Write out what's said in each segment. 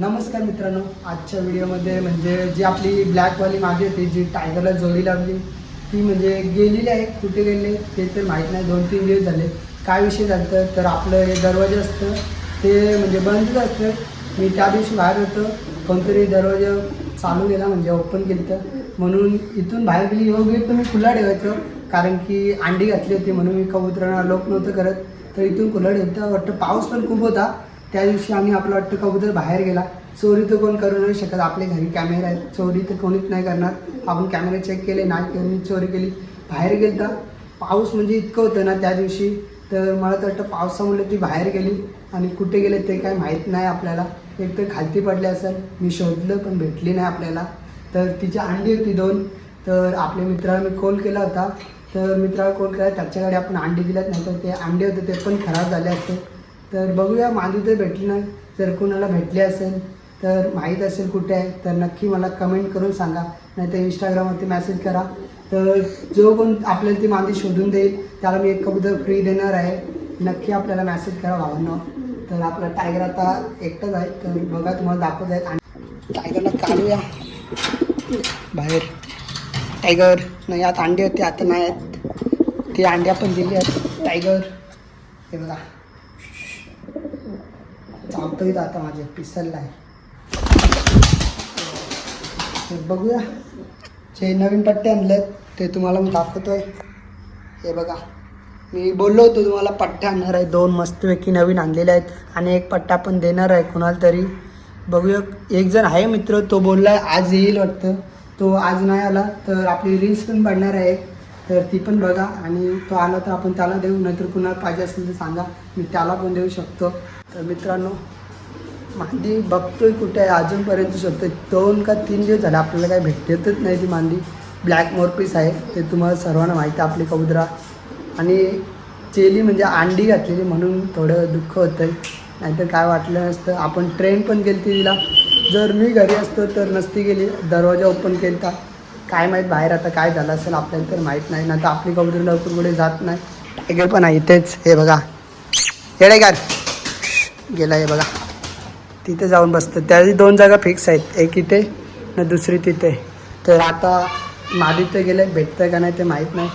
नमस्कार मित्रांनो आजच्या व्हिडिओमध्ये म्हणजे जी आपली ब्लॅकवाली मागे होती जी टायगरला जोडी लागली ती म्हणजे गेलेली आहे कुठे गेले ते तर माहीत नाही दोन तीन दिवस झाले. काय विषय झालं तर आपलं हे दरवाजे असतं ते म्हणजे बंदच असतं. मी त्या दिवशी बाहेर होतो कोणतरी दरवाजा चालू केला म्हणजे ओपन केलं तर म्हणून इथून बाहेर गेली योग गेट तुम्ही खुला ठेवायचं कारण की अंडी घातली होती म्हणून मी कबुतरांना लोक नव्हतं करत. तर इथून खुला ठेवतं वाटतं पाऊस पण खूप होता. त्या दिवशी आम्ही आपलं वाटतं कबूतर बाहेर गेला. चोरी तर कोण करू नाही शकत आपल्या घरी कॅमेरा आहेत चोरी तर कोणीच नाही करणार. आपण कॅमेरे चेक केले नाही कोणी चोरी केली. बाहेर गेलता. पाऊस म्हणजे इतकं होतं ना त्या दिवशी. तर मला तर वाटतं पावसामुळे ती बाहेर गेली. आणि कुठे गेले ते काय माहीत नाही आपल्याला. एक तर खालती पडले असेल. मी शोधलं पण भेटली नाही आपल्याला. तर तिची अंडी होती दोन. तर आपल्या मित्राला मी कॉल केला होता. तर मित्राला कॉल केला. त्याच्याकडे आपण अंडी दिल्यात नाही तर ते अंडे होते ते पण खराब झाले असते. तर बघूया मादी तर भेटली नाही. जर कोणाला भेटली असेल तर माहीत असेल कुठे आहे तर नक्की मला कमेंट करून सांगा. नाही तर इंस्टाग्रामवरती मेसेज करा. तर जो कोण आपल्याला ती मादी शोधून देईल त्याला मी एक कबूतर फ्री देणार आहे. नक्की आपल्याला मेसेज करा भावांना. तर आपला टायगर आता एकटाच आहे. तर बघा तुम्हाला दाखवत आहेत. आणि टायगरला काढूया. बाहेर. टायगर नाही यात अंडे होते आता नाही आहेत. ती अंड्या पण दिली आहेत. टायगर हे बघा. चावतोय आता माझे पिसलला आहे बघूया. जे नवीन पट्टे आणलेत ते तुम्हाला मी दाखवतोय. हे बघा. मी बोललो होतो तुम्हाला पट्टे आणणार आहे. दोन मस्तपैकी नवीन आणलेले आहेत आणि एक पट्टा पण देणार आहे कोणाला तरी. बघूया. एक जण आहे मित्र तो बोलला आज येईल वाटतं. तो आज नाही आला तर आपली रील्स पण पडणार आहे. तर ती पण बघा आणि तो आला तर आपण त्याला देऊ नाहीतर कुणाला पाहिजे असेल तर सांगा. मी त्याला पण देऊ शकतो. तर मित्रांनो मांदी बघतोय कुठे आहे? अजूनपर्यंत शकतो दोन का तीन दिवस झाले आपल्याला काही भेटतच नाही ती मांदी ब्लॅक मोरपीस आहे. ते तुम्हाला सर्वांना माहिती आहे आपली कबुतरा आणि चेली म्हणजे अंडी घातलेली म्हणून थोडं दुःख होतं आहे नाहीतर काय वाटलं नसतं. आपण ट्रेन पण गेली तिला. जर मी घरी असतो तर नसती गेली. दरवाजा ओपन केला काय माहीत बाहेर आता काय झालं असेल आपल्याला तर माहीत नाही. ना तर आपली कबूतर लवकर पुढे जात नाही. टायगर पण आहे इथेच हे बघा. येडेगार. गेला हे बघा. तिथे जाऊन बसतं. त्याची दोन जागा फिक्स आहेत. एक इथे ना दुसरी तिथे. तर आता मादी तर गेले भेटतं का नाही ते माहीत नाही.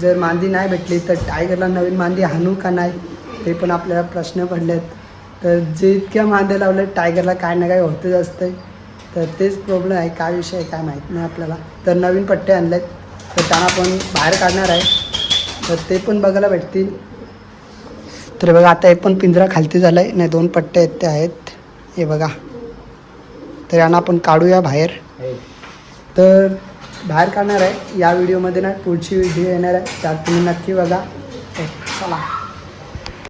जर मांदी नाही भेटली तर टायगरला नवीन मांदी हाणू का नाही ते पण आपल्याला प्रश्न पडले आहेत तर जे इतक्या मांद्या लावल्या टायगरला काय ना काय होतच असतं तर तेच प्रॉब्लेम आहे काय विषय आहे काय माहीत नाही आपल्याला. तर नवीन पट्टे आणलेत तर त्यांना पण बाहेर काढणार आहे. तर ते पण बघायला भेटतील. तर बघा आता हे पण पिंजरा खालती झाला आहे नाही दोन पट्टे आहेत ते आहेत. हे बघा. तर यांना आपण काढूया बाहेर. तर बाहेर काढणार आहे. या व्हिडिओमध्ये ना पुढची व्हिडिओ येणार आहे. त्यात तुम्ही नक्की बघा. चला.